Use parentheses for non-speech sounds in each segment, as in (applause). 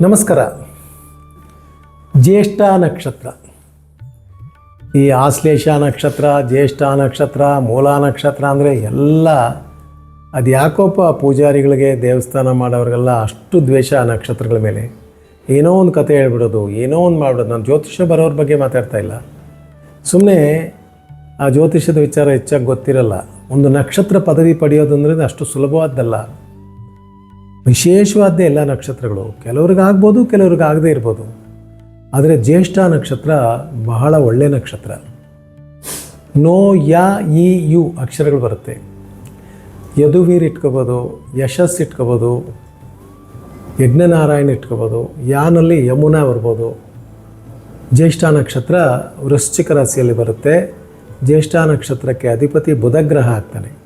ನಮಸ್ಕಾರ. ಜ್ಯೇಷ್ಠ ನಕ್ಷತ್ರ. ಈ ಆಶ್ಲೇಷ ನಕ್ಷತ್ರ, ಜ್ಯೇಷ್ಠ ನಕ್ಷತ್ರ, ಮೂಲ ನಕ್ಷತ್ರ ಅಂದರೆ ಎಲ್ಲ ಅದು ಯಾಕೋಪ ಪೂಜಾರಿಗಳಿಗೆ ದೇವಸ್ಥಾನ ಮಾಡೋರಿಗೆಲ್ಲ ಅಷ್ಟು ದ್ವೇಷ ನಕ್ಷತ್ರಗಳ ಮೇಲೆ. ಏನೋ ಒಂದು ಕತೆ ಹೇಳ್ಬಿಡೋದು, ಏನೋ ಒಂದು ಮಾಡ್ಬಿಡೋದು. ನಾನು ಜ್ಯೋತಿಷ್ಯ ಬರೋರ ಬಗ್ಗೆ ಮಾತಾಡ್ತಾ ಇಲ್ಲ. ಸುಮ್ಮನೆ ಆ ಜ್ಯೋತಿಷ್ಯದ ವಿಚಾರ ಹೆಚ್ಚಾಗಿ ಗೊತ್ತಿರಲ್ಲ. ಒಂದು ನಕ್ಷತ್ರ ಪದವಿ ಪಡೆಯೋದು ಅಂದರೆ ಅಷ್ಟು ಸುಲಭವಾದ್ದಲ್ಲ. ವಿಶೇಷವಾದ್ದೇ ಎಲ್ಲ ನಕ್ಷತ್ರಗಳು. ಕೆಲವ್ರಿಗಾಗ್ಬೋದು, ಕೆಲವ್ರಿಗಾಗದೇ ಇರ್ಬೋದು. ಆದರೆ ಜ್ಯೇಷ್ಠ ನಕ್ಷತ್ರ ಬಹಳ ಒಳ್ಳೆಯ ನಕ್ಷತ್ರ. ನೋ ಯಾ ಇ ಯು ಅಕ್ಷರಗಳು ಬರುತ್ತೆ. ಯದುವೀರ್ ಇಟ್ಕೋಬೋದು, ಯಶಸ್ ಇಟ್ಕೋಬೋದು, ಯಜ್ಞನಾರಾಯಣ ಇಟ್ಕೋಬೋದು, ಯಾನಲ್ಲಿ ಯಮುನಾ ಬರ್ಬೋದು. ಜ್ಯೇಷ್ಠ ನಕ್ಷತ್ರ ವೃಶ್ಚಿಕ ರಾಶಿಯಲ್ಲಿ ಬರುತ್ತೆ. ಜ್ಯೇಷ್ಠ ನಕ್ಷತ್ರಕ್ಕೆ ಅಧಿಪತಿ ಬುಧಗ್ರಹ ಆಗ್ತಾನೆ.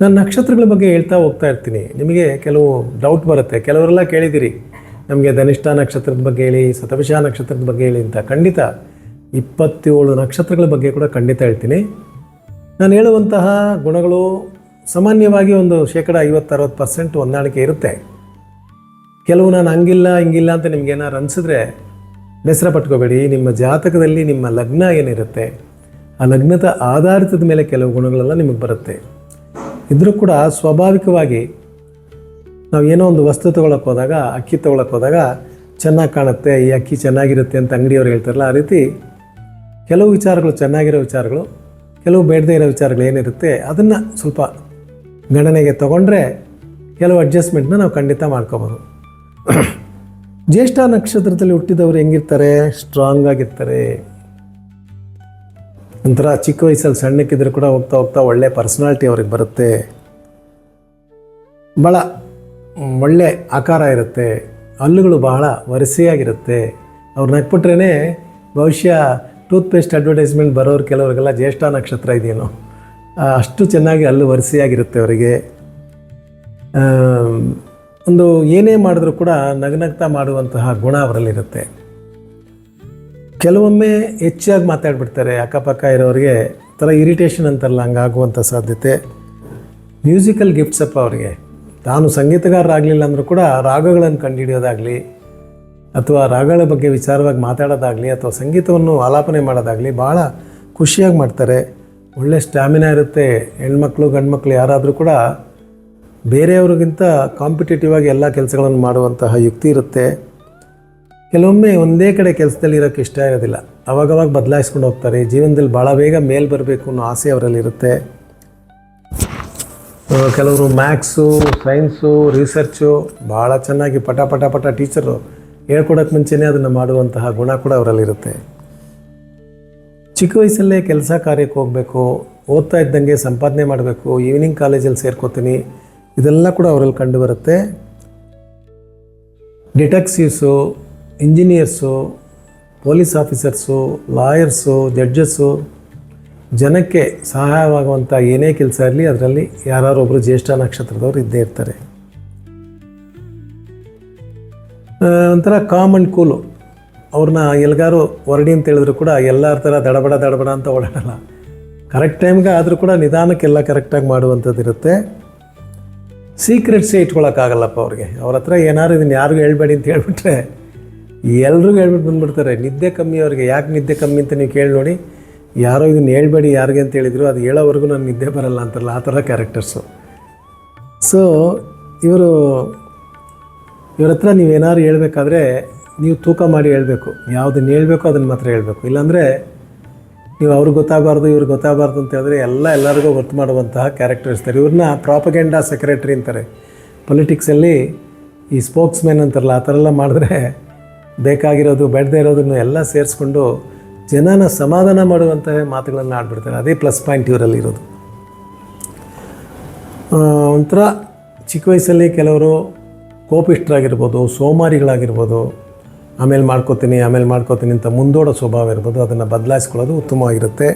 ನಾನು ನಕ್ಷತ್ರಗಳ ಬಗ್ಗೆ ಹೇಳ್ತಾ ಹೋಗ್ತಾ ಇರ್ತೀನಿ. ನಿಮಗೆ ಕೆಲವು ಡೌಟ್ ಬರುತ್ತೆ. ಕೆಲವರೆಲ್ಲ ಕೇಳಿದ್ದೀರಿ. ನಮಗೆ ಧನಿಷ್ಠ ನಕ್ಷತ್ರದ ಬಗ್ಗೆ ಹೇಳಿ, ಸತವಿಷ ನಕ್ಷತ್ರದ ಬಗ್ಗೆ ಹೇಳಿ ಅಂತ. ಖಂಡಿತ ಇಪ್ಪತ್ತೇಳು ನಕ್ಷತ್ರಗಳ ಬಗ್ಗೆ ಕೂಡ ಖಂಡಿತ ಹೇಳ್ತೀನಿ. ನಾನು ಹೇಳುವಂತಹ ಗುಣಗಳು ಸಾಮಾನ್ಯವಾಗಿ ಒಂದು ಶೇಕಡ ಐವತ್ತರವತ್ತು ಪರ್ಸೆಂಟ್ ಹೊಂದಾಣಿಕೆ ಇರುತ್ತೆ. ಕೆಲವು ನಾನು ಹಂಗಿಲ್ಲ, ಹಿಂಗಿಲ್ಲ ಅಂತ ನಿಮ್ಗೆ ಏನಾರು ಅನಿಸಿದ್ರೆ ಬೇಸರ ಪಟ್ಕೋಬೇಡಿ. ನಿಮ್ಮ ಜಾತಕದಲ್ಲಿ ನಿಮ್ಮ ಲಗ್ನ ಏನಿರುತ್ತೆ? ಆ ಲಗ್ನದ ಆಧಾರಿತದ ಮೇಲೆ ಕೆಲವು ಗುಣಗಳೆಲ್ಲ ನಿಮಗೆ ಬರುತ್ತೆ. ಇದ್ರೂ ಕೂಡ ಸ್ವಾಭಾವಿಕವಾಗಿ ನಾವು ಏನೋ ಒಂದು ವಸ್ತು ತೊಗೊಳಕ್ಕೆ ಹೋದಾಗ, ಅಕ್ಕಿ ತೊಗೊಳಕ್ಕೆ ಹೋದಾಗ ಚೆನ್ನಾಗಿ ಕಾಣುತ್ತೆ, ಈ ಅಕ್ಕಿ ಚೆನ್ನಾಗಿರುತ್ತೆ ಅಂತ ಅಂಗಡಿಯವ್ರು ಹೇಳ್ತಾರಲ್ಲ, ಆ ರೀತಿ ಕೆಲವು ವಿಚಾರಗಳು ಚೆನ್ನಾಗಿರೋ ವಿಚಾರಗಳು, ಕೆಲವು ಬೇಡದೇ ಇರೋ ವಿಚಾರಗಳು ಏನಿರುತ್ತೆ, ಅದನ್ನು ಸ್ವಲ್ಪ ಗಣನೆಗೆ ತಗೊಂಡ್ರೆ ಕೆಲವು ಅಡ್ಜಸ್ಟ್ಮೆಂಟ್ನ ನಾವು ಖಂಡಿತ ಮಾಡ್ಕೋಬೋದು. (clears throat) ಜ್ಯೇಷ್ಠ ನಕ್ಷತ್ರದಲ್ಲಿ ಹುಟ್ಟಿದವರು ಹೆಂಗಿರ್ತಾರೆ? ಸ್ಟ್ರಾಂಗ್ ಆಗಿರ್ತಾರೆ. ಒಂಥರ ಚಿಕ್ಕ ವಯಸ್ಸಲ್ಲಿ ಸಣ್ಣಕ್ಕಿದ್ರು ಕೂಡ ಹೋಗ್ತಾ ಹೋಗ್ತಾ ಒಳ್ಳೆ ಪರ್ಸ್ನಾಲ್ಟಿ ಅವ್ರಿಗೆ ಬರುತ್ತೆ. ಭಾಳ ಒಳ್ಳೆ ಆಕಾರ ಇರುತ್ತೆ. ಹಲ್ಲುಗಳು ಬಹಳ ವರಸೆಯಾಗಿರುತ್ತೆ. ಅವ್ರು ನಗ್ಬಿಟ್ರೇ ಬಹುಶಃ ಟೂತ್ಪೇಸ್ಟ್ ಅಡ್ವರ್ಟೈಸ್ಮೆಂಟ್ ಬರೋರು ಕೆಲವರಿಗೆಲ್ಲ ಜ್ಯೇಷ್ಠ ನಕ್ಷತ್ರ ಇದೆಯೇನೋ. ಅಷ್ಟು ಚೆನ್ನಾಗಿ ಹಲ್ಲು ವರಸೆಯಾಗಿರುತ್ತೆ ಅವರಿಗೆ. ಒಂದು ಏನೇ ಮಾಡಿದ್ರೂ ಕೂಡ ನಗನಗ್ತಾ ಮಾಡುವಂತಹ ಗುಣ ಅವರಲ್ಲಿರುತ್ತೆ. ಕೆಲವೊಮ್ಮೆ ಹೆಚ್ಚಾಗಿ ಮಾತಾಡ್ಬಿಡ್ತಾರೆ ಅಕ್ಕಪಕ್ಕ ಇರೋರಿಗೆ ಥರ ಇರಿಟೇಷನ್ ಅಂತಾರಲ್ಲ ಹಂಗಾಗುವಂಥ ಸಾಧ್ಯತೆ. ಮ್ಯೂಸಿಕಲ್ ಗಿಫ್ಟ್ಸ್ ಅಪ್ಪ ಅವರಿಗೆ. ತಾನು ಸಂಗೀತಗಾರರಾಗಲಿಲ್ಲ ಅಂದರೂ ಕೂಡ ರಾಗಗಳನ್ನು ಕಂಡುಹಿಡಿಯೋದಾಗಲಿ, ಅಥವಾ ರಾಗಗಳ ಬಗ್ಗೆ ವಿಚಾರವಾಗಿ ಮಾತಾಡೋದಾಗಲಿ, ಅಥವಾ ಸಂಗೀತವನ್ನು ಆಲಾಪನೆ ಮಾಡೋದಾಗಲಿ ಭಾಳ ಖುಷಿಯಾಗಿ ಮಾಡ್ತಾರೆ. ಒಳ್ಳೆ ಸ್ಟ್ಯಾಮಿನಾ ಇರುತ್ತೆ. ಹೆಣ್ಮಕ್ಳು, ಗಂಡ್ಮಕ್ಳು ಯಾರಾದರೂ ಕೂಡ ಬೇರೆಯವ್ರಿಗಿಂತ ಕಾಂಪಿಟೇಟಿವ್ ಆಗಿ ಎಲ್ಲ ಕೆಲಸಗಳನ್ನು ಮಾಡುವಂತಹ ಯುಕ್ತಿ ಇರುತ್ತೆ. ಕೆಲವೊಮ್ಮೆ ಒಂದೇ ಕಡೆ ಕೆಲಸದಲ್ಲಿ ಇರೋಕ್ಕೆ ಇಷ್ಟ ಇರೋದಿಲ್ಲ. ಅವಾಗವಾಗ ಬದಲಾಯಿಸ್ಕೊಂಡು ಹೋಗ್ತಾರೆ. ಜೀವನದಲ್ಲಿ ಭಾಳ ಬೇಗ ಮೇಲೆ ಬರಬೇಕು ಅನ್ನೋ ಆಸೆ ಅವರಲ್ಲಿರುತ್ತೆ. ಕೆಲವರು ಮ್ಯಾಥ್ಸು ಸೈನ್ಸು, ರಿಸರ್ಚು ಭಾಳ ಚೆನ್ನಾಗಿ ಪಟ ಪಟ ಪಟ ಟೀಚರು ಹೇಳ್ಕೊಡೋಕ್ಕೆ ಮುಂಚೆನೇ ಅದನ್ನು ಮಾಡುವಂತಹ ಗುಣ ಕೂಡ ಅವರಲ್ಲಿರುತ್ತೆ. ಚಿಕ್ಕ ವಯಸ್ಸಲ್ಲೇ ಕೆಲಸ ಕಾರ್ಯಕ್ಕೆ ಹೋಗಬೇಕು, ಓದ್ತಾ ಇದ್ದಂಗೆ ಸಂಪಾದನೆ ಮಾಡಬೇಕು ಈವ್ನಿಂಗ್ ಕಾಲೇಜಲ್ಲಿ ಸೇರ್ಕೋತೀನಿ, ಇದೆಲ್ಲ ಕೂಡ ಅವರಲ್ಲಿ ಕಂಡುಬರುತ್ತೆ detectives engineers police officers lawyers judges ಜನಕ್ಕೆ ಸಹಾಯವಾಗುವಂಥ ಏನೇ ಕೆಲಸ ಇರಲಿ, ಅದರಲ್ಲಿ ಯಾರೊಬ್ಬರು ಜ್ಯೇಷ್ಠ ನಕ್ಷತ್ರದವರು ಇದ್ದೇ ಇರ್ತಾರೆ. ಒಂಥರ ಕಾಮನ್ ಕೂಲು ಅವ್ರನ್ನ ಎಲ್ಗಾರು ಹೊರಡಿ ಅಂತ ಹೇಳಿದ್ರು ಕೂಡ ಎಲ್ಲರ ಥರ ದಡಬಡ ದಡಬಡ ಅಂತ ಓಡಾಡಲ್ಲ. ಕರೆಕ್ಟ್ ಟೈಮ್ಗೆ ಆದರೂ ಕೂಡ ನಿಧಾನಕ್ಕೆಲ್ಲ ಕರೆಕ್ಟಾಗಿ ಮಾಡುವಂಥದ್ದು ಇರುತ್ತೆ. ಸೀಕ್ರೆಟ್ಸೇ ಇಟ್ಕೊಳಕ್ಕಾಗಲ್ಲಪ್ಪ ಅವ್ರಿಗೆ. ಅವ್ರ ಹತ್ರ ಏನಾದ್ರು ಇದನ್ನು ಯಾರಿಗೂ ಹೇಳ್ಬೇಡಿ ಅಂತ ಹೇಳ್ಬಿಟ್ರೆ ಎಲ್ರಿಗೂ ಹೇಳ್ಬಿಟ್ಟು ಬಂದ್ಬಿಡ್ತಾರೆ, ನಿದ್ದೆ ಕಮ್ಮಿ ಅವ್ರಿಗೆ. ಯಾಕೆ ನಿದ್ದೆ ಕಮ್ಮಿ ಅಂತ ನೀವು ಕೇಳಿ ನೋಡಿ. ಯಾರೋ ಇದನ್ನು ಹೇಳ್ಬೇಡಿ ಯಾರಿಗೆ ಅಂತ ಹೇಳಿದ್ರು, ಅದು ಹೇಳೋವರೆಗೂ ನಾನು ನಿದ್ದೆ ಬರಲ್ಲ ಅಂತಾರಲ್ಲ, ಆ ಥರ ಕ್ಯಾರೆಕ್ಟರ್ಸು ಸೊ ಇವರು, ಇವ್ರ ಹತ್ರ ನೀವೇನಾದ್ರು ಹೇಳಬೇಕಾದ್ರೆ ನೀವು ತೂಕ ಮಾಡಿ ಹೇಳಬೇಕು. ಯಾವುದನ್ನು ಹೇಳಬೇಕು ಅದನ್ನು ಮಾತ್ರ ಹೇಳಬೇಕು. ಇಲ್ಲಾಂದರೆ ನೀವು ಅವ್ರಿಗೆ ಗೊತ್ತಾಗಬಾರ್ದು, ಇವ್ರಿಗೆ ಗೊತ್ತಾಗಬಾರ್ದು ಅಂತ ಹೇಳಿದ್ರೆ ಎಲ್ಲ ಎಲ್ಲರಿಗೂ ಗೊತ್ತು ಮಾಡುವಂತಹ ಕ್ಯಾರೆಕ್ಟರ್ ಇರ್ತಾರೆ. ಇವ್ರನ್ನ ಪ್ರಾಪಗೆಂಡಾ ಸೆಕ್ರೆಟ್ರಿ ಅಂತಾರೆ. ಪೊಲಿಟಿಕ್ಸಲ್ಲಿ ಈ ಸ್ಪೋಕ್ಸ್ ಮ್ಯಾನ್ ಅಂತಾರಲ್ಲ, ಆ ಥರ ಎಲ್ಲ ಮಾಡಿದ್ರೆ ಬೇಕಾಗಿರೋದು, ಬೇಡದೇ ಇರೋದನ್ನು ಎಲ್ಲ ಸೇರಿಸ್ಕೊಂಡು ಜನನ ಸಮಾಧಾನ ಮಾಡುವಂತಹ ಮಾತುಗಳನ್ನು ಆಡ್ಬಿಡ್ತಾರೆ. ಅದೇ ಪ್ಲಸ್ ಪಾಯಿಂಟ್ ಇವರಲ್ಲಿ ಇರೋದು. ಒಂಥರ ಚಿಕ್ಕ ವಯಸ್ಸಲ್ಲಿ ಕೆಲವರು ಕೋಪಿಷ್ಠರಾಗಿರ್ಬೋದು, ಸೋಮಾರಿಗಳಾಗಿರ್ಬೋದು, ಆಮೇಲೆ ಮಾಡ್ಕೋತೀನಿ ಆಮೇಲೆ ಮಾಡ್ಕೋತೀನಿ ಅಂತ ಮುಂದೋಡೋ ಸ್ವಭಾವ ಇರ್ಬೋದು, ಅದನ್ನು ಬದಲಾಯಿಸ್ಕೊಳ್ಳೋದು ಉತ್ತಮವಾಗಿರುತ್ತೆ.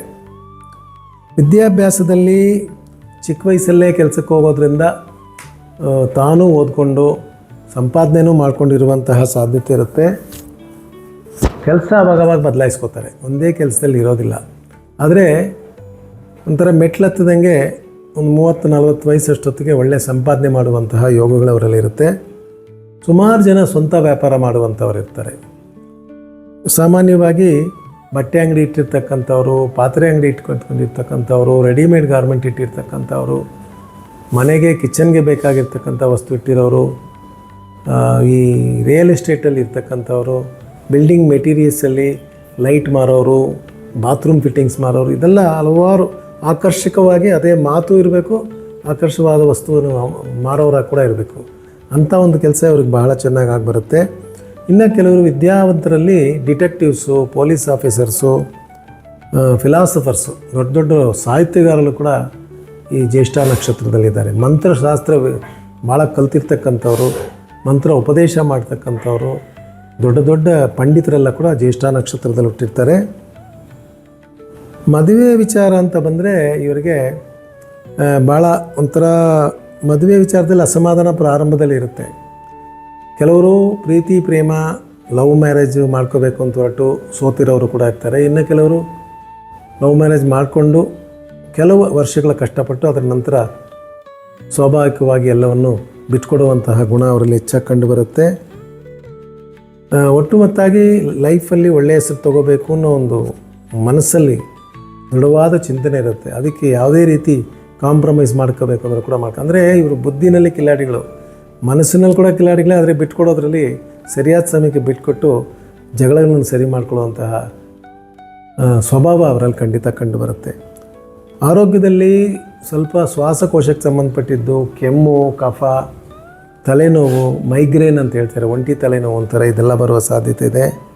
ವಿದ್ಯಾಭ್ಯಾಸದಲ್ಲಿ ಚಿಕ್ಕ ವಯಸ್ಸಲ್ಲೇ ಕೆಲಸಕ್ಕೆ ಹೋಗೋದ್ರಿಂದ ತಾನೂ ಓದ್ಕೊಂಡು ಸಂಪಾದನೆನೂ ಮಾಡ್ಕೊಂಡಿರುವಂತಹ ಸಾಧ್ಯತೆ ಇರುತ್ತೆ. ಕೆಲಸ ಅವಾಗವಾಗ ಬದಲಾಯಿಸ್ಕೋತಾರೆ. ಒಂದೇ ಕೆಲಸದಲ್ಲಿ ಇರೋದಿಲ್ಲ. ಆದರೆ ಒಂಥರ ಮೆಟ್ಲತ್ತದಂಗೆ ಒಂದು ಮೂವತ್ತು, ನಲ್ವತ್ತು ವಯಸ್ಸಷ್ಟೊತ್ತಿಗೆ ಒಳ್ಳೆ ಸಂಪಾದನೆ ಮಾಡುವಂತಹ ಯೋಗಗಳು ಅವರಲ್ಲಿ ಇರುತ್ತೆ. ಸುಮಾರು ಜನ ಸ್ವಂತ ವ್ಯಾಪಾರ ಮಾಡುವಂಥವ್ರು ಇರ್ತಾರೆ. ಸಾಮಾನ್ಯವಾಗಿ ಬಟ್ಟೆ ಅಂಗಡಿ ಇಟ್ಟಿರ್ತಕ್ಕಂಥವ್ರು, ಪಾತ್ರೆ ಅಂಗಡಿ ಇಟ್ಕೊಂಡಿರ್ತಕ್ಕಂಥವ್ರು, ರೆಡಿಮೇಡ್ ಗಾರ್ಮೆಂಟ್ ಇಟ್ಟಿರ್ತಕ್ಕಂಥವ್ರು, ಮನೆಗೆ ಕಿಚನ್ಗೆ ಬೇಕಾಗಿರ್ತಕ್ಕಂಥ ವಸ್ತು ಇಟ್ಟಿರೋರು ಈ ರಿಯಲ್ ಎಸ್ಟೇಟಲ್ಲಿ ಇರ್ತಕ್ಕಂಥವ್ರು ಬಿಲ್ಡಿಂಗ್ ಮೆಟೀರಿಯಲ್ಸಲ್ಲಿ ಲೈಟ್ ಮಾರೋರು ಬಾತ್ರೂಮ್ ಫಿಟ್ಟಿಂಗ್ಸ್ ಮಾರೋರು, ಇದೆಲ್ಲ ಹಲವಾರು ಆಕರ್ಷಕವಾಗಿ ಅದೇ ಮಾತು ಇರಬೇಕು, ಆಕರ್ಷವಾದ ವಸ್ತುವನ್ನು ಮಾರೋರ ಕೂಡ ಇರಬೇಕು. ಅಂಥ ಒಂದು ಕೆಲಸ ಅವ್ರಿಗೆ ಬಹಳ ಚೆನ್ನಾಗಿ ಆಗಿಬರುತ್ತೆ ಇನ್ನು ಕೆಲವರು ವಿದ್ಯಾವಂತರಲ್ಲಿ ಡಿಟೆಕ್ಟಿವ್ಸು ಪೊಲೀಸ್ ಆಫೀಸರ್ಸು ಫಿಲಾಸಫರ್ಸು ದೊಡ್ಡ ದೊಡ್ಡ ಸಾಹಿತ್ಯಗಾರರು ಕೂಡ ಈ ಜ್ಯೇಷ್ಠ ನಕ್ಷತ್ರದಲ್ಲಿದ್ದಾರೆ. ಮಂತ್ರಶಾಸ್ತ್ರ ಭಾಳ ಕಲ್ತಿರ್ತಕ್ಕಂಥವ್ರು. ಮಂತ್ರ ಉಪದೇಶ ಮಾಡ್ತಕ್ಕಂಥವ್ರು, ದೊಡ್ಡ ದೊಡ್ಡ ಪಂಡಿತರೆಲ್ಲ ಕೂಡ ಜ್ಯೇಷ್ಠ ನಕ್ಷತ್ರದಲ್ಲಿ ಹುಟ್ಟಿರ್ತಾರೆ. ಮದುವೆ ವಿಚಾರ ಅಂತ ಬಂದರೆ ಇವರಿಗೆ ಭಾಳ ಒಂಥರ ಮದುವೆ ವಿಚಾರದಲ್ಲಿ ಅಸಮಾಧಾನ ಪ್ರಾರಂಭದಲ್ಲಿ ಇರುತ್ತೆ. ಕೆಲವರು ಪ್ರೀತಿ, ಪ್ರೇಮ, ಲವ್ ಮ್ಯಾರೇಜ್ ಮಾಡ್ಕೋಬೇಕು ಅಂತ ಹೊರಟು ಸೋತಿರೋರು ಕೂಡ ಇರ್ತಾರೆ. ಇನ್ನು ಕೆಲವರು ಲವ್ ಮ್ಯಾರೇಜ್ ಮಾಡಿಕೊಂಡು ಕೆಲವು ವರ್ಷಗಳ ಕಷ್ಟಪಟ್ಟು ಅದರ ನಂತರ ಸ್ವಾಭಾವಿಕವಾಗಿ ಎಲ್ಲವನ್ನು ಬಿಟ್ಕೊಡುವಂತಹ ಗುಣ ಅವರಲ್ಲಿ ಹೆಚ್ಚಾಗಿ ಕಂಡುಬರುತ್ತೆ. ಒಟ್ಟು ಒಟ್ಟುಮೊತ್ತಾಗಿ ಲೈಫಲ್ಲಿ ಒಳ್ಳೆಯ ಹೆಸರು ತಗೋಬೇಕು ಅನ್ನೋ ಒಂದು ಮನಸ್ಸಲ್ಲಿ ದೃಢವಾದ ಚಿಂತನೆ ಇರುತ್ತೆ. ಅದಕ್ಕೆ ಯಾವುದೇ ರೀತಿ ಕಾಂಪ್ರಮೈಸ್ ಮಾಡ್ಕೋಬೇಕು ಅಂದ್ರೆ ಕೂಡ ಮಾಡ್ಕೊ, ಅಂದರೆ ಇವರು ಬುದ್ಧಿನಲ್ಲಿ ಕಿಲಾಡಿಗಳು, ಮನಸ್ಸಿನಲ್ಲಿ ಕೂಡ ಕಿಲಾಡಿಗಳೇ, ಆದರೆ ಬಿಟ್ಕೊಡೋದ್ರಲ್ಲಿ ಸರಿಯಾದ ಸಮಯಕ್ಕೆ ಬಿಟ್ಕೊಟ್ಟು ಜಗಳಗಳನ್ನು ಸರಿ ಮಾಡ್ಕೊಳ್ಳುವಂತಹ ಸ್ವಭಾವ ಅವರಲ್ಲಿ ಖಂಡಿತ ಕಂಡು ಬರುತ್ತೆ ಆರೋಗ್ಯದಲ್ಲಿ ಸ್ವಲ್ಪ ಶ್ವಾಸಕೋಶಕ್ಕೆ ಸಂಬಂಧಪಟ್ಟಿದ್ದು ಕೆಮ್ಮು, ಕಫ, ತಲೆನೋವು, ಮೈಗ್ರೇನ್ ಅಂತ ಹೇಳ್ತಾರೆ, ಒಂಟಿ ತಲೆನೋವು ಒಂಥರ ಇದೆಲ್ಲ ಬರುವ ಸಾಧ್ಯತೆ ಇದೆ.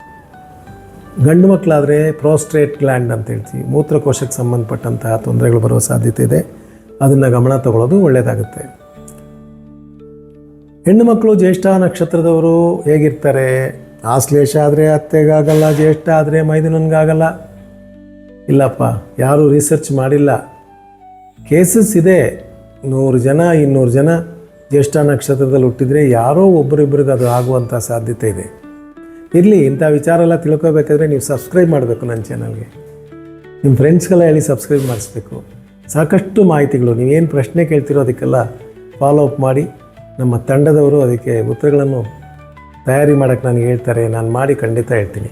ಗಂಡು ಮಕ್ಕಳಾದರೆ ಪ್ರೋಸ್ಟ್ರೇಟ್ ಗ್ಲ್ಯಾಂಡ್ ಅಂತ ಹೇಳ್ತೀವಿ. ಮೂತ್ರಕೋಶಕ್ಕೆ ಸಂಬಂಧಪಟ್ಟಂತಹ ತೊಂದರೆಗಳು ಬರುವ ಸಾಧ್ಯತೆ ಇದೆ. ಅದನ್ನು ಗಮನ ತಗೊಳ್ಳೋದು ಒಳ್ಳೆಯದಾಗುತ್ತೆ ಹೆಣ್ಣು ಮಕ್ಕಳು ಜ್ಯೇಷ್ಠ ನಕ್ಷತ್ರದವರು ಹೇಗಿರ್ತಾರೆ? ಆಶ್ಲೇಷ ಆದರೆ ಅತ್ತೆಗಾಗಲ್ಲ, ಜ್ಯೇಷ್ಠ ಆದರೆ ಮೈದುನನ್ಗಾಗಲ್ಲ. ಇಲ್ಲಪ್ಪ, ಯಾರೂ ರಿಸರ್ಚ್ ಮಾಡಿಲ್ಲ. ಕೇಸಸ್ ಇದೆ. ನೂರು ಜನ, ಇನ್ನೂರು ಜನ ಜ್ಯೇಷ್ಠ ನಕ್ಷತ್ರದಲ್ಲಿ ಹುಟ್ಟಿದರೆ ಯಾರೋ ಒಬ್ಬರಿಬ್ಬರಿಗೆ ಅದು ಆಗುವಂಥ ಸಾಧ್ಯತೆ ಇದೆ. ಇರಲಿ, ಇಂಥ ವಿಚಾರ ಎಲ್ಲ ತಿಳ್ಕೊಬೇಕಾದ್ರೆ ನೀವು ಸಬ್ಸ್ಕ್ರೈಬ್ ಮಾಡಬೇಕು ನನ್ನ ಚಾನಲ್ಗೆ. ನಿಮ್ಮ ಫ್ರೆಂಡ್ಸ್ಗೆಲ್ಲ ಹೇಳಿ ಸಬ್ಸ್ಕ್ರೈಬ್ ಮಾಡಿಸ್ಬೇಕು. ಸಾಕಷ್ಟು ಮಾಹಿತಿಗಳು ನೀವೇನು ಪ್ರಶ್ನೆ ಕೇಳ್ತಿರೋ ಅದಕ್ಕೆಲ್ಲ ಫಾಲೋ ಅಪ್ ಮಾಡಿ. ನಮ್ಮ ತಂಡದವರು ಅದಕ್ಕೆ ಉತ್ತರಗಳನ್ನು ತಯಾರಿ ಮಾಡೋಕ್ಕೆ ನನಗೆ ಹೇಳ್ತಾರೆ, ನಾನು ಮಾಡಿ ಖಂಡಿತ ಹೇಳ್ತೀನಿ.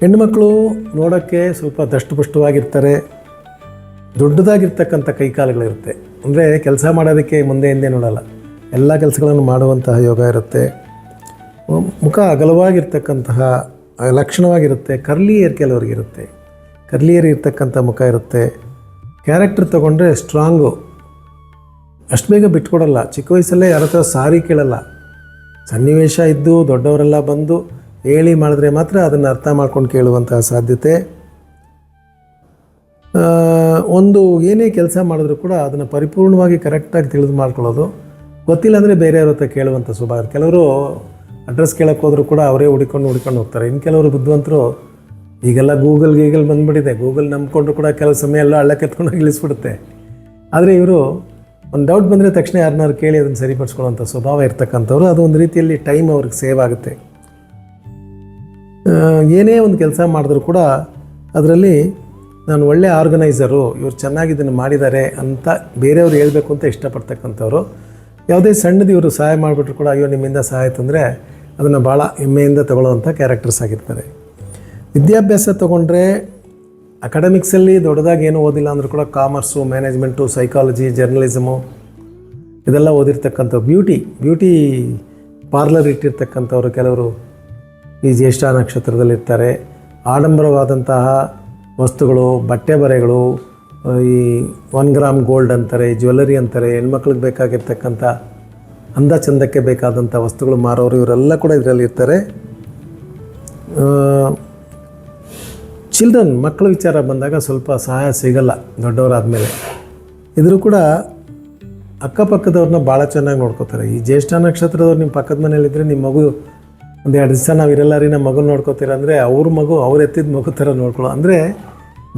ಹೆಣ್ಣುಮಕ್ಕಳು ನೋಡೋಕ್ಕೆ ಸ್ವಲ್ಪ ದಷ್ಟಪುಷ್ಟವಾಗಿರ್ತಾರೆ. ದೊಡ್ಡದಾಗಿರ್ತಕ್ಕಂಥ ಕೈಕಾಲುಗಳಿರುತ್ತೆ. ಅಂದರೆ ಕೆಲಸ ಮಾಡೋದಕ್ಕೆ ಮುಂದೆ ಹಿಂದೆ ನೋಡಲ್ಲ. ಎಲ್ಲ ಕೆಲಸಗಳನ್ನು ಮಾಡುವಂತಹ ಯೋಗ ಇರುತ್ತೆ. ಮುಖ ಅಗಲವಾಗಿರ್ತಕ್ಕಂತಹ ಲಕ್ಷಣವಾಗಿರುತ್ತೆ. ಕರ್ಲಿ ಏರ್ ಕೆಲವರಿಗಿರುತ್ತೆ ಕರ್ಲಿ ಏರ್ ಇರ್ತಕ್ಕಂಥ ಮುಖ ಇರುತ್ತೆ. ಕ್ಯಾರೆಕ್ಟರ್ ತೊಗೊಂಡ್ರೆ ಸ್ಟ್ರಾಂಗು. ಅಷ್ಟು ಬೇಗ ಬಿಟ್ಕೊಡಲ್ಲ. ಚಿಕ್ಕ ವಯಸ್ಸಲ್ಲೇ ಯಾರ ಹತ್ರ ಸಾರಿ ಕೇಳಲ್ಲ. ಸನ್ನಿವೇಶ ಇದ್ದು ದೊಡ್ಡವರೆಲ್ಲ ಬಂದು ಹೇಳಿ ಮಾಡಿದ್ರೆ ಮಾತ್ರ ಅದನ್ನು ಅರ್ಥ ಮಾಡ್ಕೊಂಡು ಕೇಳುವಂತಹ ಸಾಧ್ಯತೆ. ಒಂದು ಏನೇ ಕೆಲಸ ಮಾಡಿದ್ರು ಕೂಡ ಅದನ್ನು ಪರಿಪೂರ್ಣವಾಗಿ ಕರೆಕ್ಟಾಗಿ ತಿಳಿದು ಮಾಡ್ಕೊಳ್ಳೋದು. ಗೊತ್ತಿಲ್ಲ ಅಂದರೆ ಬೇರೆಯವ್ರ ಹತ್ರ ಕೇಳುವಂಥ ಸ್ವಭಾವ ಕೆಲವರು ಅಡ್ರೆಸ್ ಕೇಳಕ್ಕೆ ಹೋದ್ರು ಕೂಡ ಅವರೇ ಹುಡ್ಕೊಂಡು ಹುಡ್ಕೊಂಡು ಹೋಗ್ತಾರೆ. ಇನ್ನು ಕೆಲವರು ಬುದ್ಧಿವಂತರು, ಈಗೆಲ್ಲ ಗೂಗಲ್ ಗೀಗಲ್ ಬಂದ್ಬಿಟ್ಟಿದೆ. ಗೂಗಲ್ ನಂಬ್ಕೊಂಡ್ರು ಕೂಡ ಕೆಲವು ಸಮಯ ಎಲ್ಲ ಹಳ್ಳಕ್ಕೆ ಎತ್ಕೊಂಡು ಇಳಿಸ್ಬಿಡುತ್ತೆ ಆದರೆ ಇವರು ಒಂದು ಡೌಟ್ ಬಂದರೆ ತಕ್ಷಣ ಯಾರನ್ನಾರು ಕೇಳಿ ಅದನ್ನು ಸರಿಪಡಿಸ್ಕೊಳ್ಳೋಂಥ ಸ್ವಭಾವ ಇರ್ತಕ್ಕಂಥವ್ರು. ಅದು ಒಂದು ರೀತಿಯಲ್ಲಿ ಟೈಮ್ ಅವ್ರಿಗೆ ಸೇವ್ ಆಗುತ್ತೆ. ಏನೇ ಒಂದು ಕೆಲಸ ಮಾಡಿದ್ರು ಕೂಡ ಅದರಲ್ಲಿ ನಾನು ಒಳ್ಳೆ ಆರ್ಗನೈಸರು, ಇವ್ರು ಚೆನ್ನಾಗಿ ಇದನ್ನು ಮಾಡಿದ್ದಾರೆ ಅಂತ ಬೇರೆಯವರು ಹೇಳಬೇಕು ಅಂತ ಇಷ್ಟಪಡ್ತಕ್ಕಂಥವ್ರು. ಯಾವುದೇ ಸಣ್ಣದು ಇವರು ಸಹಾಯ ಮಾಡಿಬಿಟ್ರು ಕೂಡ ಅಯ್ಯೋ ನಿಮ್ಮಿಂದ ಸಹಾಯ ತಂದರೆ ಅದನ್ನು ಭಾಳ ಹೆಮ್ಮೆಯಿಂದ ತಗೊಳ್ಳೋವಂಥ ಕ್ಯಾರೆಕ್ಟರ್ಸ್ ಆಗಿರ್ತಾರೆ. ವಿದ್ಯಾಭ್ಯಾಸ ತೊಗೊಂಡ್ರೆ ಅಕಾಡೆಮಿಕ್ಸಲ್ಲಿ ದೊಡ್ಡದಾಗಿ ಏನೂ ಓದಿಲ್ಲ ಅಂದರೂ ಕೂಡ ಕಾಮರ್ಸು ಮ್ಯಾನೇಜ್ಮೆಂಟು ಸೈಕಾಲಜಿ ಜರ್ನಲಿಸಮು ಇದೆಲ್ಲ ಓದಿರ್ತಕ್ಕಂಥ ಬ್ಯೂಟಿ ಬ್ಯೂಟಿ ಪಾರ್ಲರ್ ಇಟ್ಟಿರ್ತಕ್ಕಂಥವ್ರು ಕೆಲವರು ಈ ಜ್ಯೇಷ್ಠ ನಕ್ಷತ್ರದಲ್ಲಿರ್ತಾರೆ. ಆಡಂಬರವಾದಂತಹ ವಸ್ತುಗಳು, ಬಟ್ಟೆ ಬರೆಗಳು ಈ ಒನ್ ಗ್ರಾಮ್ ಗೋಲ್ಡ್ ಅಂತಾರೆ ಜ್ಯುವೆಲ್ಲರಿ ಅಂತಾರೆ, ಹೆಣ್ಮಕ್ಳಿಗೆ ಬೇಕಾಗಿರ್ತಕ್ಕಂಥ ಅಂದ ಚಂದಕ್ಕೆ ಬೇಕಾದಂಥ ವಸ್ತುಗಳು ಮಾರೋರು ಇವರೆಲ್ಲ ಕೂಡ ಇದರಲ್ಲಿ ಇರ್ತಾರೆ. ಚಿಲ್ಡ್ರನ್ ಮಕ್ಕಳ ವಿಚಾರ ಬಂದಾಗ ಸ್ವಲ್ಪ ಸಹಾಯ ಸಿಗಲ್ಲ ದೊಡ್ಡವರಾದಮೇಲೆ. ಇದ್ರೂ ಕೂಡ ಅಕ್ಕಪಕ್ಕದವ್ರನ್ನ ಭಾಳ ಚೆನ್ನಾಗಿ ನೋಡ್ಕೋತಾರೆ. ಈ ಜ್ಯೇಷ್ಠ ನಕ್ಷತ್ರದವ್ರು ನಿಮ್ಮ ಪಕ್ಕದ ಮನೇಲಿದ್ದರೆ ನಿಮ್ಮ ಮಗು ಒಂದು ಎರಡು ದಿವಸ ನಾವು ಇರಲ್ಲ ರೀ ನಮ್ಮ ಮಗನ ನೋಡ್ಕೋತೀರ ಅಂದರೆ ಅವ್ರ ಮಗು ಅವ್ರು ಎತ್ತಿದ ಮಗು ಥರ ನೋಡ್ಕೊಳ್ಳೋ. ಅಂದರೆ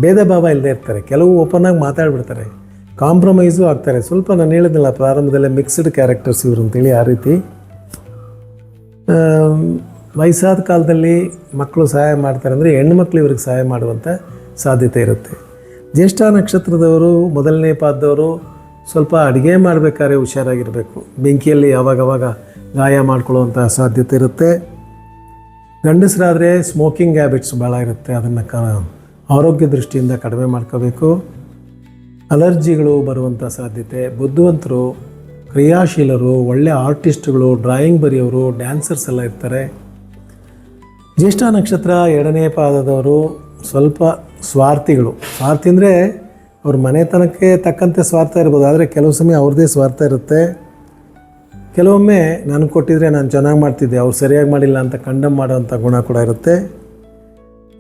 ಭೇದ ಭಾವ ಇಲ್ಲದೆ ಇರ್ತಾರೆ. ಕೆಲವು ಓಪನ್ ಆಗಿ ಮಾತಾಡ್ಬಿಡ್ತಾರೆ. ಕಾಂಪ್ರಮೈಸು ಆಗ್ತಾರೆ. ಸ್ವಲ್ಪ ನಾನು ಹೇಳಿದ್ನಲ್ಲ, ಪ್ರಾರಂಭದಲ್ಲೇ ಮಿಕ್ಸ್ಡ್ ಕ್ಯಾರೆಕ್ಟರ್ಸ್ ಇವರು ಅಂತೇಳಿ ಆ ರೀತಿ. ವಯಸ್ಸಾದ ಕಾಲದಲ್ಲಿ ಮಕ್ಕಳು ಸಹಾಯ ಮಾಡ್ತಾರೆ ಅಂದರೆ ಹೆಣ್ಮಕ್ಳು ಇವ್ರಿಗೆ ಸಹಾಯ ಮಾಡುವಂಥ ಸಾಧ್ಯತೆ ಇರುತ್ತೆ. ಜ್ಯೇಷ್ಠ ನಕ್ಷತ್ರದವರು, ಮೊದಲನೇ ಪಾದದವರು ಸ್ವಲ್ಪ ಅಡುಗೆ ಮಾಡಬೇಕಾದ್ರೆ ಹುಷಾರಾಗಿರಬೇಕು. ಬೆಂಕಿಯಲ್ಲಿ ಯಾವಾಗವಾಗ ಗಾಯ ಮಾಡ್ಕೊಳ್ಳುವಂಥ ಸಾಧ್ಯತೆ ಇರುತ್ತೆ. ಗಂಡಸರಾದರೆ ಸ್ಮೋಕಿಂಗ್ ಹ್ಯಾಬಿಟ್ಸ್ ಭಾಳ ಇರುತ್ತೆ. ಅದನ್ನು ಕ, ಆರೋಗ್ಯ ದೃಷ್ಟಿಯಿಂದ ಕಡಿಮೆ ಮಾಡ್ಕೋಬೇಕು. ಅಲರ್ಜಿಗಳು ಬರುವಂಥ ಸಾಧ್ಯತೆ. ಬುದ್ಧಿವಂತರು, ಕ್ರಿಯಾಶೀಲರು ಒಳ್ಳೆಯ ಆರ್ಟಿಸ್ಟ್ಗಳು ಡ್ರಾಯಿಂಗ್ ಬರೆಯೋರು ಡ್ಯಾನ್ಸರ್ಸ್ ಎಲ್ಲ ಇರ್ತಾರೆ. ಜ್ಯೇಷ್ಠ ನಕ್ಷತ್ರ ಎರಡನೇ ಪಾದದವರು ಸ್ವಲ್ಪ ಸ್ವಾರ್ಥಿಗಳು. ಸ್ವಾರ್ಥಿ ಅಂದರೆ ಅವ್ರ ಮನೆತನಕ್ಕೆ ತಕ್ಕಂತೆ ಸ್ವಾರ್ಥ ಇರ್ಬೋದು. ಆದರೆ ಕೆಲವು ಸಮಯ ಅವ್ರದ್ದೇ ಸ್ವಾರ್ಥ ಇರುತ್ತೆ. ಕೆಲವೊಮ್ಮೆ ನನಗೆ ಕೊಟ್ಟಿದ್ರೆ ನಾನು ಚೆನ್ನಾಗಿ ಮಾಡ್ತಿದ್ದೆ, ಅವ್ರು ಸರಿಯಾಗಿ ಮಾಡಿಲ್ಲ ಅಂತ ಕಂಡಮ್ ಮಾಡೋವಂಥ ಗುಣ ಕೂಡ ಇರುತ್ತೆ.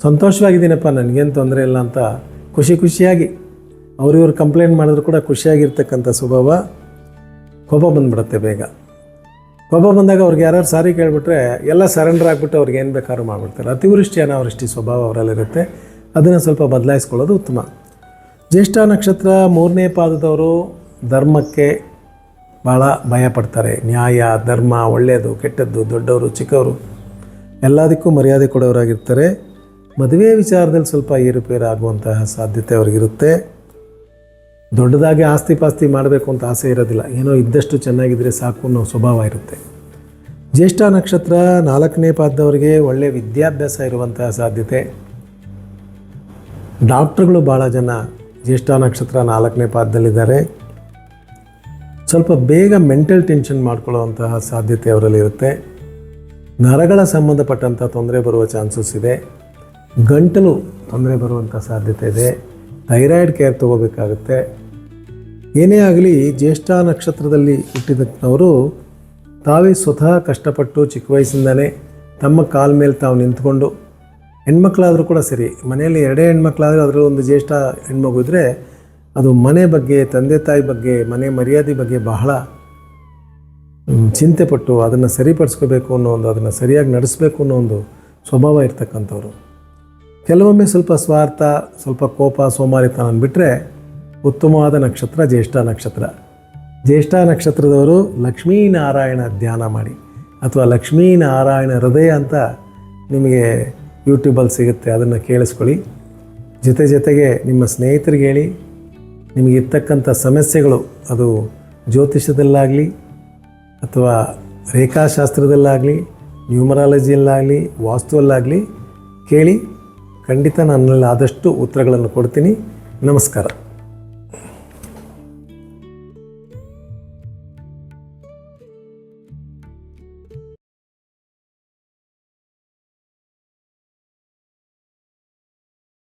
ಸಂತೋಷವಾಗಿದ್ದೀನಪ್ಪ, ನನಗೇನು ತೊಂದರೆ ಇಲ್ಲ ಅಂತ ಖುಷಿ ಖುಷಿಯಾಗಿ ಅವ್ರಿವ್ರು ಕಂಪ್ಲೇಂಟ್ ಮಾಡಿದ್ರು ಕೂಡ ಖುಷಿಯಾಗಿರ್ತಕ್ಕಂಥ ಸ್ವಭಾವ ಕೋಪ ಬಂದ್ಬಿಡುತ್ತೆ ಬೇಗ. ಕೋಪ ಬಂದಾಗ ಅವ್ರಿಗೆ ಯಾರು ಸಾರಿ ಕೇಳಿಬಿಟ್ರೆ ಎಲ್ಲ ಸರೆಂಡರ್ ಆಗಿಬಿಟ್ಟು ಅವ್ರಿಗೆ ಏನು ಬೇಕಾದ್ರೂ ಮಾಡಿಬಿಡ್ತಾರೆ. ಅತಿವೃಷ್ಟಿ ಅನಾವೃಷ್ಟಿ ಸ್ವಭಾವ ಅವರಲ್ಲಿರುತ್ತೆ ಅದನ್ನು ಸ್ವಲ್ಪ ಬದಲಾಯಿಸ್ಕೊಳ್ಳೋದು ಉತ್ತಮ. ಜ್ಯೇಷ್ಠ ನಕ್ಷತ್ರ ಮೂರನೇ ಪಾದದವರು ಧರ್ಮಕ್ಕೆ ಭಾಳ ಭಯಪಡ್ತಾರೆ. ನ್ಯಾಯ, ಧರ್ಮ ಒಳ್ಳೆಯದು, ಕೆಟ್ಟದ್ದು, ದೊಡ್ಡವರು, ಚಿಕ್ಕವರು ಎಲ್ಲದಕ್ಕೂ ಮರ್ಯಾದೆ ಕೊಡೋರಾಗಿರ್ತಾರೆ. ಮದುವೆ ವಿಚಾರದಲ್ಲಿ ಸ್ವಲ್ಪ ಏರುಪೇರಾಗುವಂತಹ ಸಾಧ್ಯತೆ ಅವ್ರಿಗಿರುತ್ತೆ. ದೊಡ್ಡದಾಗಿ ಆಸ್ತಿ ಪಾಸ್ತಿ ಮಾಡಬೇಕು ಅಂತ ಆಸೆ ಇರೋದಿಲ್ಲ. ಏನೋ ಇದ್ದಷ್ಟು ಚೆನ್ನಾಗಿದ್ದರೆ ಸಾಕು ಅನ್ನೋ ಸ್ವಭಾವ ಇರುತ್ತೆ. ಜ್ಯೇಷ್ಠ ನಕ್ಷತ್ರ ನಾಲ್ಕನೇ ಪಾದದವರಿಗೆ ಒಳ್ಳೆಯ ವಿದ್ಯಾಭ್ಯಾಸ ಇರುವಂತಹ ಸಾಧ್ಯತೆ. ಡಾಕ್ಟ್ರುಗಳು ಭಾಳ ಜನ ಜ್ಯೇಷ್ಠ ನಕ್ಷತ್ರ ನಾಲ್ಕನೇ ಪಾದದಲ್ಲಿದ್ದಾರೆ. ಸ್ವಲ್ಪ ಬೇಗ ಮೆಂಟಲ್ ಟೆನ್ಷನ್ ಮಾಡ್ಕೊಳ್ಳೋವಂತಹ ಸಾಧ್ಯತೆ ಅವರಲ್ಲಿ ಇರುತ್ತೆ. ನರಗಳ ಸಂಬಂಧಪಟ್ಟಂಥ ತೊಂದರೆ ಬರುವ ಚಾನ್ಸಸ್ ಇದೆ. ಗಂಟಲು ತೊಂದರೆ ಬರುವಂಥ ಸಾಧ್ಯತೆ ಇದೆ. ಥೈರಾಯ್ಡ್ ಕೇರ್ ತಗೋಬೇಕಾಗುತ್ತೆ. ಏನೇ ಆಗಲಿ ಜ್ಯೇಷ್ಠ ನಕ್ಷತ್ರದಲ್ಲಿ ಹುಟ್ಟಿದವರು ತಾವೇ ಸ್ವತಃ ಕಷ್ಟಪಟ್ಟು ಚಿಕ್ಕ ವಯಸ್ಸಿಂದನೇ ತಮ್ಮ ಕಾಲ ಮೇಲೆ ತಾವು ನಿಂತ್ಕೊಂಡು ಹೆಣ್ಮಕ್ಳಾದರೂ ಕೂಡ ಸರಿ, ಮನೆಯಲ್ಲಿ ಎರಡೇ ಹೆಣ್ಮಕ್ಳಾದರೂ ಅದರಲ್ಲಿ ಒಂದು ಜ್ಯೇಷ್ಠ ಹೆಣ್ಮಗು ಇದ್ದರೆ ಅದು ಮನೆ ಬಗ್ಗೆ, ತಂದೆ ತಾಯಿ ಬಗ್ಗೆ, ಮನೆ ಮರ್ಯಾದೆ ಬಗ್ಗೆ ಬಹಳ ಚಿಂತೆ ಪಟ್ಟು ಅದನ್ನು ಸರಿಪಡಿಸ್ಕೋಬೇಕು ಅನ್ನೋ ಒಂದು, ಅದನ್ನು ಸರಿಯಾಗಿ ನಡೆಸಬೇಕು ಅನ್ನೋ ಒಂದು ಸ್ವಭಾವ ಇರ್ತಕ್ಕಂಥವ್ರು. ಕೆಲವೊಮ್ಮೆ ಸ್ವಲ್ಪ ಸ್ವಾರ್ಥ, ಸ್ವಲ್ಪ ಕೋಪ, ಸೋಮಾರಿತನ ಬಿಟ್ಟರೆ ಉತ್ತಮವಾದ ನಕ್ಷತ್ರ ಜ್ಯೇಷ್ಠ ನಕ್ಷತ್ರ. ಜ್ಯೇಷ್ಠ ನಕ್ಷತ್ರದವರು ಲಕ್ಷ್ಮೀನಾರಾಯಣ ಧ್ಯಾನ ಮಾಡಿ. ಅಥವಾ ಲಕ್ಷ್ಮೀನಾರಾಯಣ ಹೃದಯ ಅಂತ ನಿಮಗೆ ಯೂಟ್ಯೂಬಲ್ಲಿ ಸಿಗುತ್ತೆ, ಅದನ್ನು ಕೇಳಿಸ್ಕೊಳ್ಳಿ. ಜೊತೆ ಜೊತೆಗೆ ನಿಮ್ಮ ಸ್ನೇಹಿತರಿಗೆ ಹೇಳಿ ನಿಮಗೆ ಇರ್ತಕ್ಕಂಥ ಸಮಸ್ಯೆಗಳು ಅದು ಜ್ಯೋತಿಷದಲ್ಲಾಗಲಿ ಅಥವಾ ರೇಖಾಶಾಸ್ತ್ರದಲ್ಲಾಗಲಿ, ನ್ಯೂಮರಾಲಜಿಯಲ್ಲಾಗಲಿ, ವಾಸ್ತುವಲ್ಲಾಗಲಿ ಕೇಳಿ ಖಂಡಿತ ನನ್ನಲ್ಲಿ ಆದಷ್ಟು ಉತ್ತರಗಳನ್ನು ಕೊಡ್ತೀನಿ. ನಮಸ್ಕಾರ.